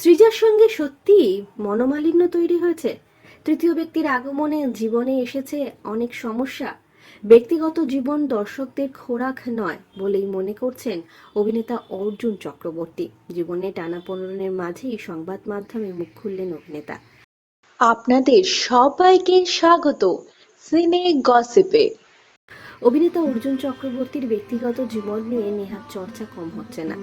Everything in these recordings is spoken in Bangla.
সৃজার সঙ্গে সত্যি মনোমালিন্য তৈরি হয়েছে। তৃতীয় ব্যক্তির আগমনে জীবনে এসেছে অনেক সমস্যা। ব্যক্তিগত জীবন দর্শকদের খোরাক নয় বলেই মনে করছেন অভিনেতা অর্জুন চক্রবর্তী। জীবনে টানাপোড়েনের মাঝেই সংবাদ মাধ্যমে মুখ খুললেন অভিনেতা। আপনাদের সবাইকে স্বাগত। সিনে গসিপে। অভিনেতা অর্জুন চক্রবর্তীর ব্যক্তিগত জীবন নিয়ে নেহাত চর্চা কম হচ্ছে না।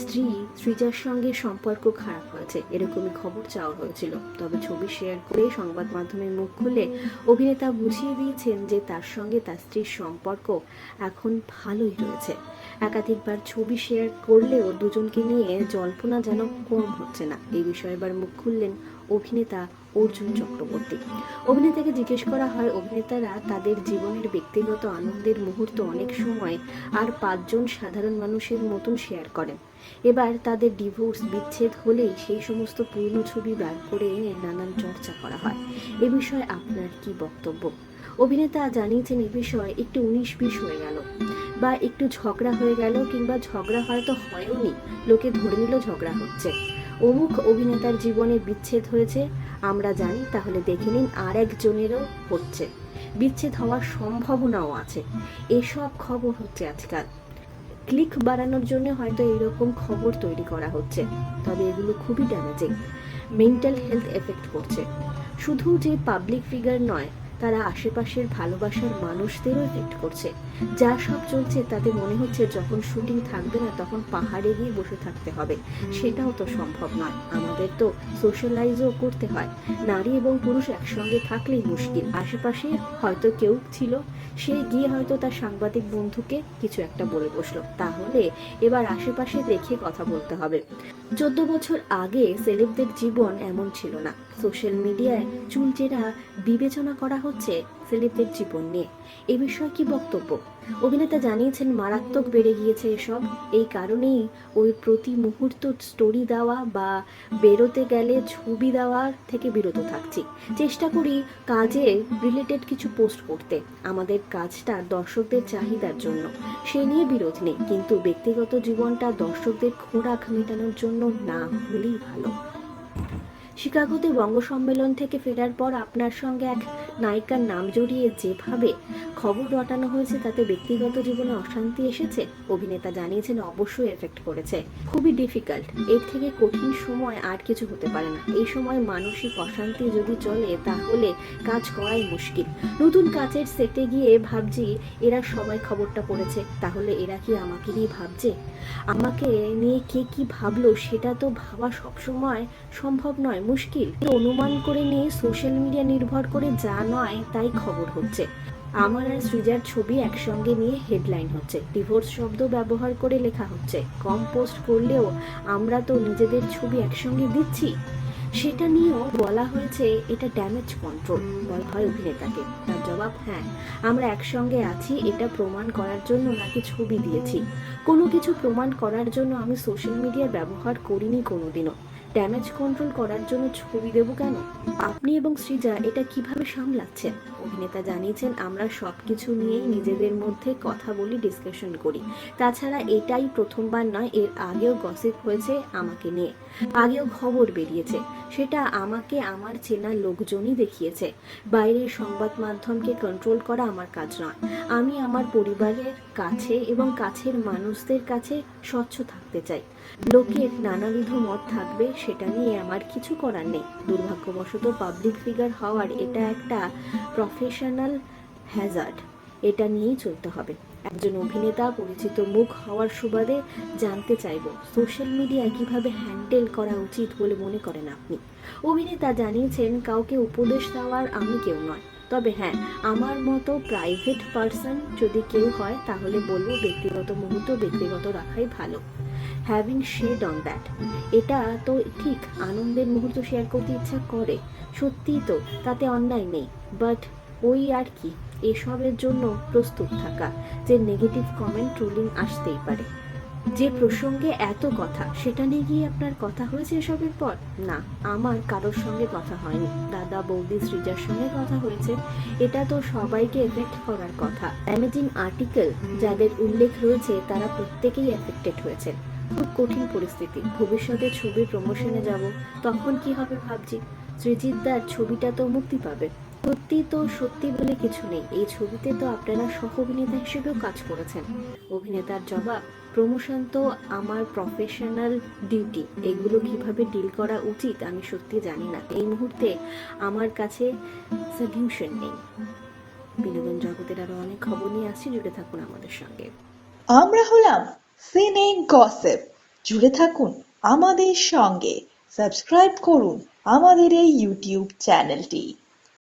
স্ত্রী সৃজার সঙ্গে সম্পর্ক খারাপ হয়েছে, এরকমই খবর চাওয়া হয়েছিল। তবে ছবি শেয়ার করে সংবাদ মাধ্যমে মুখ খুলে অভিনেতা বুঝিয়ে দিয়েছেন যে তার সঙ্গে তার স্ত্রীর সম্পর্ক এখন ভালোই রয়েছে। একাধিকবার ছবি শেয়ার করলেও দুজনকে নিয়ে জল্পনা যেন কম হচ্ছে না। এই বিষয়ে এবার মুখ খুললেন অভিনেতা অর্জুন চক্রবর্তী। অভিনেতাকে জিজ্ঞেস করা হয়, অভিনেতারা তাদের জীবনের ব্যক্তিগত আনন্দের মুহূর্ত অনেক সময় আর পাঁচজন সাধারণ মানুষের মতন শেয়ার করেন। এবার তাদের ডিভোর্স বিচ্ছেদ হলেই সেই সমস্ত পুরনো ছবি বার করে নানান চর্চা করা হয়। এ বিষয়ে আপনার কি বক্তব্য? অভিনেতা জানিয়েছেন, এ বিষয়ে একটু উনিশ বিশ হয়ে গেল বা একটু ঝগড়া হয়ে গেল কিংবা ঝগড়া হয়তো হয়ওনি। লোকে ধরে নিল ঝগড়া হচ্ছে। অমুক অভিনেতার জীবনে বিচ্ছেদ হয়েছে, আমরা জানি, তাহলে দেখে নিন আর একজনেরও হচ্ছে। বিচ্ছেদ হওয়ার সম্ভাবনাও আছে। এসব খবর হচ্ছে আজকাল। ক্লিক বাড়ানোর জন্য হয়তো এরকম খবর তৈরি করা হচ্ছে, তবে এগুলো খুবই ড্যামেজিং মেন্টাল হেলথ এফেক্ট করছে। শুধু যে পাবলিক ফিগার নয় তারা আশেপাশের ভালোবাসার মানুষদেরও এফেক্ট করছে। যা সব চলছে তাতে মনে হচ্ছে যখন শুটিং থাকবে না তখন পাহাড়ে গিয়ে বসে থাকতে হবে। সেটাও তো সম্ভব নয়। আমাদের তো সোশ্যালাইজও করতে হয়। নারী এবং পুরুষ একসঙ্গে থাকলেই মুশকিল। আশেপাশে হয়তো কেউ ছিল, সে গিয়ে হয়তো তার সাংবাদিক বন্ধুকে কিছু একটা বলে বসল। তাহলে এবার আশেপাশে দেখে কথা বলতে হবে। চোদ্দ বছর আগে সেলেবদের জীবন এমন ছিল না। সোশ্যাল মিডিয়ায় চুলচেরা বিবেচনা করা হচ্ছে সেলেবদের জীবন নিয়ে। এ বিষয়ে কি বক্তব্য? অভিনেতা জানিয়েছেন, মারাত্মক বেড়ে গিয়েছে এসব। এই কারণেই ওই প্রতি মুহূর্ত স্টোরি দেওয়া বা বেরোতে গেলে ছবি দেওয়ার থেকে বিরত থাকছি। চেষ্টা করি কাজে রিলেটেড কিছু পোস্ট করতে। আমাদের কাজটা দর্শকদের চাহিদার জন্য। সে নিয়ে বিরোধ নেই, কিন্তু ব্যক্তিগত জীবনটা দর্শকদের খোরাক মেটানোর জন্য না হলেই ভালো। শিকাগোতে বঙ্গ সম্মেলন থেকে ফেরার পর আপনার সঙ্গে এক নায়িকার নাম জড়িয়ে যেভাবে খবর রটানো হয়েছে, তাতে ব্যক্তিগত জীবনে অশান্তি এসেছে, অভিনেতা জানিয়েছেন অবশ্যই এফেক্ট করেছে। খুবই ডিফিকাল্ট। এর থেকে কঠিন সময় আর কিছু হতে পারে না। এই সময় মানসিক অশান্তি যদি চলে, তাহলে কাজ করাই মুশকিল। নতুন কাজের সেটে গিয়ে ভাবছি, এরা সবাই খবরটা পড়েছে, তাহলে এরা কি আমাকে নিয়ে ভাবছে? আমাকে নিয়ে কে কি ভাবলো, সেটা তো ভাবা সবসময় সম্ভব নয়। মুশকিল। অনুমান করে নিয়ে সোশ্যাল মিডিয়া নির্ভর করে যা নয় তাই খবর হচ্ছে। আমার আর সৃজার ছবি একসঙ্গে নিয়ে হেডলাইন হচ্ছে। ডিভোর্স শব্দ ব্যবহার করে লেখা হচ্ছে। কম পোস্ট করলেও আমরা তো নিজেদের ছবি একসঙ্গে দিচ্ছি। সেটা নিয়েও বলা হয়েছে, এটা ড্যামেজ কন্ট্রোল বলা হয় অভিনেতাকে। তার জবাব হ্যাঁ আমরা একসঙ্গে আছি, এটা প্রমাণ করার জন্য নাকি ছবি দিয়েছি। কোনো কিছু প্রমাণ করার জন্য আমি সোশ্যাল মিডিয়ার ব্যবহার করিনি কোনোদিনও। ড্যামেজ কন্ট্রোল করার জন্য ছবি দেব কেন? আপনি এবং সৃজা এটা কীভাবে সামলাচ্ছেন অভিনেতা জানিয়েছেন, আমরা সব কিছু নিয়েই নিজেদের মধ্যে কথা বলি ডিসকাশন করি। তাছাড়া এটাই প্রথমবার নয়, এর আগেও গসিপ হয়েছে আমাকে নিয়ে। আগেও খবর বেরিয়েছে, সেটা আমাকে আমার চেনা লোকজনই দেখিয়েছে। বাইরের সংবাদ মাধ্যমকে কন্ট্রোল করা আমার কাজ নয়। আমি আমার পরিবারের কাছে এবং কাছের মানুষদের কাছে স্বচ্ছ থাকতে চাই। লোকের নানাবিধ মত থাকবে, সেটা নিয়ে আমার কিছু করার নেই। দুর্ভাগ্যবশত পাবলিক ফিগার হওয়ার এটা একটা প্রফেশনাল হ্যাজার্ড এটা নিয়েই চলতে হবে। একজন অভিনেতা, পরিচিত মুখ হওয়ার সুবাদে জানতে চাইব সোশ্যাল মিডিয়া কীভাবে হ্যান্ডেল করা উচিত বলে মনে করেন আপনি? অভিনেতা জানিয়েছেন, কাউকে উপদেশ দেওয়ার আমি কেউ নয়। তবে হ্যাঁ আমার মতো প্রাইভেট পার্সন যদি কেউ হয়, তাহলে বলব ব্যক্তিগত মুহূর্ত ব্যক্তিগত রাখাই ভালো। হ্যাভিং শেড অন দ্যাট এটা তো ঠিক আনন্দের মুহূর্ত শেয়ার করতে ইচ্ছা করে, সত্যিই তো, তাতে অন্যায় নেই। বাট ওই আর কি, এসবের জন্য প্রস্তুত থাকা, যে নেগেটিভ কমেন্ট ট্রোলিং আসতেই পারে। যে প্রসঙ্গে এত কথা, সেটা নিয়ে গিয়ে আপনার কথা হয়েছে এসবের পর? না, আমার কারোর সঙ্গে কথা হয়নি। দাদা, বৌদি, সৃজার সঙ্গে কথা হয়েছে। এটা তো সবাইকে এফেক্ট করার কথা। ড্যামেজিং আর্টিকেল যাদের উল্লেখ রয়েছে, তারা প্রত্যেকেই এফেক্টেড হয়েছে। খুব কঠিন পরিস্থিতি। ভবিষ্যতে ছবির প্রমোশনে যাব, তখন কি হবে ভাবছি? সৃজিত দার ছবিটা তো মুক্তি পাবে। সত্যি তো সত্যি বলে কিছু নেই। এই ছবিতে তো আপনারা সহ অভিনেতা হিসেবেও কাজ করেছেন। অভিনেতার জবাব, প্রমোশন তো আমার প্রফেশনাল ডিউটি এগুলো কীভাবে ডিল করা উচিত, আমি সত্যি জানি না। এই মুহূর্তে আমার কাছে সলিউশন নেই। বিনোদন জগতের আরও অনেক খবর নিয়ে আসছি, জুড়ে থাকুন আমাদের সঙ্গে। আমরা হলাম সিনে গসিপ জুড়ে থাকুন আমাদের সঙ্গে। সাবস্ক্রাইব করুন আমাদের এই ইউটিউব চ্যানেলটি